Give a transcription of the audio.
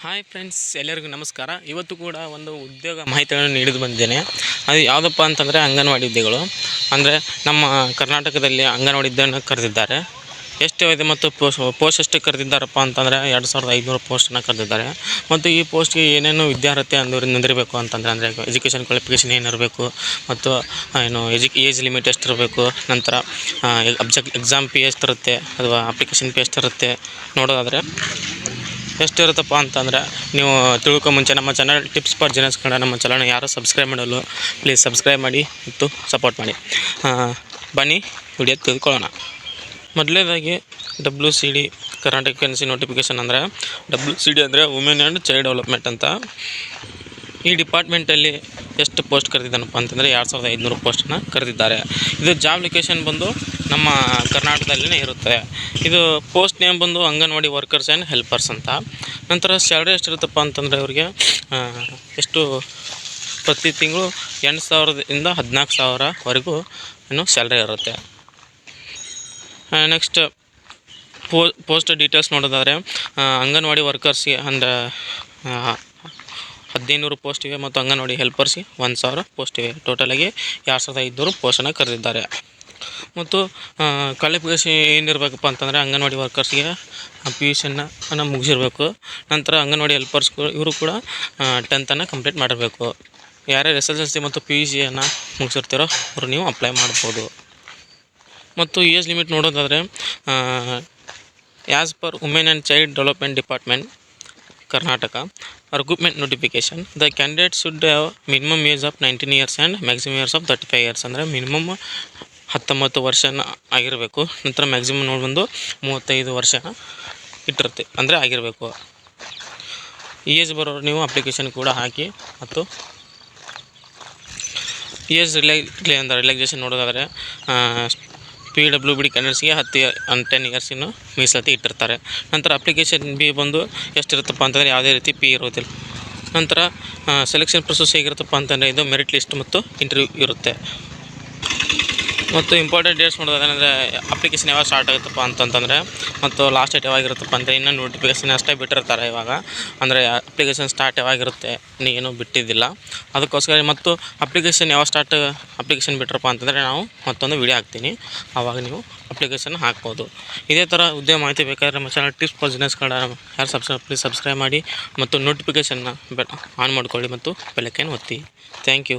Hi friends ಎಲ್ಲರಿಗೂ ನಮಸ್ಕಾರ. ಇವತ್ತು ಕೂಡ ಒಂದು ಉದ್ಯೋಗ ಮಾಹಿತಿಗಳನ್ನು ನೀಡಿದು ಬಂದಿದ್ದೇನೆ. ಅದು ಯಾವುದಪ್ಪ ಅಂತಂದರೆ ಅಂಗನವಾಡಿ ಹುದ್ದೆಗಳು ಅಂದರೆ ನಮ್ಮ ಕರ್ನಾಟಕದಲ್ಲಿ ಅಂಗನವಾಡಿ ಹುದ್ದೆಯನ್ನು ಕರೆದಿದ್ದಾರೆ. ಎಷ್ಟು ಇದೆ ಮತ್ತು ಪೋಸ್ಟ್ ಪೋಸ್ಟ್ ಎಷ್ಟು ಕರೆದಿದ್ದಾರಪ್ಪ ಅಂತಂದರೆ ಎರಡು ಸಾವಿರದ ಐದುನೂರು ಪೋಸ್ಟನ್ನು ಕರೆದಿದ್ದಾರೆ. ಮತ್ತು ಈ ಪೋಸ್ಟ್ಗೆ ಏನೇನು ವಿದ್ಯಾರ್ಹತೆ ಅಂದವ್ರು ನಿಂದಿರಬೇಕು ಅಂತಂದರೆ ಅಂದರೆ ಎಜುಕೇಷನ್ ಕ್ವಾಲಿಫಿಕೇಷನ್ ಏನಿರಬೇಕು ಮತ್ತು ಏನು ಎಜು ಏಜ್ ಲಿಮಿಟ್ ಎಷ್ಟಿರಬೇಕು, ನಂತರ ಅಬ್ಜೆಕ್ಟ್ ಎಕ್ಸಾಮ್ ಪಿ ಎಷ್ಟಿರುತ್ತೆ ಅಥವಾ ಅಪ್ಲಿಕೇಶನ್ ಪಿ ಎಷ್ಟಿರುತ್ತೆ ನೋಡೋದಾದರೆ ಎಷ್ಟಿರುತ್ತಪ್ಪ ಅಂತಂದರೆ ನೀವು ತಿಳ್ಕೊ ಮುಂಚೆ ನಮ್ಮ ಚಾನಲ್ ಟಿಪ್ಸ್ ಫಾರ್ ಜನಸ್ ಕನ್ನಡ ನಮ್ಮ ಚಾನಲ್ನ ಯಾರು ಸಬ್ಸ್ಕ್ರೈಬ್ ಮಾಡಲು ಪ್ಲೀಸ್ ಸಬ್ಸ್ಕ್ರೈಬ್ ಮಾಡಿ ಮತ್ತು ಸಪೋರ್ಟ್ ಮಾಡಿ. ಬನ್ನಿ ವಿಡಿಯೋ ತಿಳ್ಕೊಳ್ಳೋಣ. ಮೊದಲನೇದಾಗಿ W C D Karnataka currency notification ಅಂದರೆ ಡಬ್ಲ್ಯೂ ಸಿ ಡಿ ಅಂದರೆ ವುಮೆನ್ ಆ್ಯಂಡ್ ಚೈಲ್ಡ್ ಡೆವಲಪ್ಮೆಂಟ್ ಅಂತ. ಈ ಡಿಪಾರ್ಟ್ಮೆಂಟಲ್ಲಿ ಎಷ್ಟು ಪೋಸ್ಟ್ ಕರೆದಿದ್ದಾನಪ್ಪ ಅಂತಂದರೆ ಎರಡು ಸಾವಿರದ ಐದುನೂರು ಪೋಸ್ಟನ್ನ ಕರೆದಿದ್ದಾರೆ. ಇದು ಜಾಬ್ ಲೊಕೇಶನ್ ಬಂದು ನಮ್ಮ ಕರ್ನಾಟಕದಲ್ಲೇ ಇರುತ್ತೆ. ಇದು ಪೋಸ್ಟ್ ನೇಮ್ ಬಂದು ಅಂಗನವಾಡಿ ವರ್ಕರ್ಸ್ ಆ್ಯಂಡ್ ಹೆಲ್ಪರ್ಸ್ ಅಂತ. ನಂತರ ಸ್ಯಾಲ್ರಿ ಎಷ್ಟಿರುತ್ತಪ್ಪ ಅಂತಂದರೆ ಅವರಿಗೆ ಎಷ್ಟು ಪ್ರತಿ ತಿಂಗಳು ಎಂಟು ಸಾವಿರದಿಂದ ಹದಿನಾಲ್ಕು ಸಾವಿರವರೆಗೂ ಏನು ಸ್ಯಾಲ್ರಿ ಇರುತ್ತೆ. ನೆಕ್ಸ್ಟ್ ಪೋಸ್ಟ್ ಡೀಟೇಲ್ಸ್ ನೋಡೋದಾದರೆ ಅಂಗನವಾಡಿ ವರ್ಕರ್ಸ್ಗೆ ಅಂದರೆ ಹದಿನೈನೂರು ಪೋಸ್ಟ್ ಇವೆ ಮತ್ತು ಅಂಗನವಾಡಿ ಹೆಲ್ಪರ್ಸ್ಗೆ ಒಂದು ಸಾವಿರ ಪೋಸ್ಟ್ ಇವೆ. ಟೋಟಲಾಗಿ ಎರಡು ಸಾವಿರದ ಐದುನೂರು ಪೋಸ್ಟನ್ನು ಕರೆದಿದ್ದಾರೆ. ಮತ್ತು ಕ್ವಾಲಿಫಿಕೇಷನ್ ಏನಿರಬೇಕಪ್ಪ ಅಂತಂದರೆ ಅಂಗನವಾಡಿ ವರ್ಕರ್ಸ್ಗೆ ಪಿ ಯು ಸಿಯನ್ನು ಮುಗಿಸಿರ್ಬೇಕು. ನಂತರ ಅಂಗನವಾಡಿ ಹೆಲ್ಪರ್ಸ್ಗಳು ಇವರು ಕೂಡ ಟೆಂತನ್ನು ಕಂಪ್ಲೀಟ್ ಮಾಡಿರಬೇಕು. ಯಾರ್ಯಾರು ಎಸ್ ಮತ್ತು ಪಿ ಯು ಸಿಯನ್ನು ಮುಗಿಸಿರ್ತೀರೋ ಅವರು ನೀವು ಅಪ್ಲೈ ಮಾಡ್ಬೋದು. ಮತ್ತು ಏಜ್ ಲಿಮಿಟ್ ನೋಡೋದಾದರೆ as per women and child development department Karnataka recruitment notification the candidate should have minimum age of nineteen years and maximum years of thirty five years ಅಂದರೆ minimum ಹತ್ತೊಂಬತ್ತು ವರ್ಷನ ಆಗಿರಬೇಕು. ನಂತರ ಮ್ಯಾಕ್ಸಿಮಮ್ ನೋಡಿ ಬಂದು ಮೂವತ್ತೈದು ವರ್ಷ ಇಟ್ಟಿರುತ್ತೆ. ಅಂದರೆ ಆಗಿರಬೇಕು. ಏಜ್ ಬರೋರು ನೀವು ಅಪ್ಲಿಕೇಶನ್ ಕೂಡ ಹಾಕಿ ಮತ್ತು ಏಜ್ ರಿಲೈ ಅಂದರೆ ರಿಲ್ಯಾಕ್ಸೇಷನ್ ನೋಡೋದಾದರೆ ಪಿ ಡಬ್ಲ್ಯೂ ಬಿ ಡಿ ಕ್ಯಾಂಡಿಡೇಟ್ಸ್ಗೆ ಹತ್ತು ಟೆನ್ ಇಯರ್ಸಿನೂ ಮೀಸಲಾತಿ ಇಟ್ಟಿರ್ತಾರೆ. ನಂತರ ಅಪ್ಲಿಕೇಶನ್ ಬಿ ಬಂದು ಎಷ್ಟಿರುತ್ತಪ್ಪ ಅಂತಂದರೆ ಯಾವುದೇ ರೀತಿ ಪಿ ಇರೋದಿಲ್ಲ ನಂತರ ಸೆಲೆಕ್ಷನ್ ಪ್ರೊಸೆಸ್ ಹೇಗಿರುತ್ತಪ್ಪ ಅಂತಂದರೆ ಇದು ಮೆರಿಟ್ ಲಿಸ್ಟ್ ಮತ್ತು ಇಂಟರ್ವ್ಯೂ ಇರುತ್ತೆ. ಮತ್ತು ಇಂಪಾರ್ಟೆಂಟ್ ಡೇಟ್ಸ್ ನೋಡೋದಾದ್ರೆ ಅಂದರೆ ಅಪ್ಲಿಕೇಶನ್ ಯಾವಾಗ ಸ್ಟಾರ್ಟ್ ಆಗುತ್ತಪ್ಪ ಅಂತಂತಂದರೆ, ಮತ್ತು ಲಾಸ್ಟ್ ಡೇಟ್ ಯಾವಾಗಿರುತ್ತಪ್ಪ ಅಂದರೆ ಇನ್ನೂ ನೋಟಿಫಿಕೇಷನ್ ಅಷ್ಟೇ ಬಿಟ್ಟಿರ್ತಾರೆ ಇವಾಗ. ಅಂದರೆ ಅಪ್ಲಿಕೇಶನ್ ಸ್ಟಾರ್ಟ್ ಯಾವಾಗಿರುತ್ತೆ ನೀನು ಬಿಟ್ಟಿದ್ದಿಲ್ಲ. ಅದಕ್ಕೋಸ್ಕರ ಮತ್ತು ಅಪ್ಲಿಕೇಶನ್ ಯಾವಾಗ ಸ್ಟಾರ್ಟ್ ಅಪ್ಲಿಕೇಶನ್ ಬಿಟ್ರಪ್ಪ ಅಂತಂದರೆ ನಾವು ಮತ್ತೊಂದು ವಿಡಿಯೋ ಹಾಕ್ತೀನಿ. ಆವಾಗ ನೀವು ಅಪ್ಲಿಕೇಶನ್ ಹಾಕ್ಬೋದು. ಇದೇ ಥರ ಉದ್ಯೋಗ ಮಾಹಿತಿ ಬೇಕಾದರೆ ನಮ್ಮ channel tips for business card ಯಾರು ಸಬ್ಸ್ಕ್ರೈಬ್ ಪ್ಲೀಸ್ ಸಬ್ಸ್ಕ್ರೈಬ್ ಮಾಡಿ ಮತ್ತು ನೋಟಿಫಿಕೇಶನ್ನ ಬೆ ಆನ್ ಮಾಡ್ಕೊಳ್ಳಿ ಮತ್ತು ಬೆಳಕನ್ನು ಒತ್ತಿ. Thank you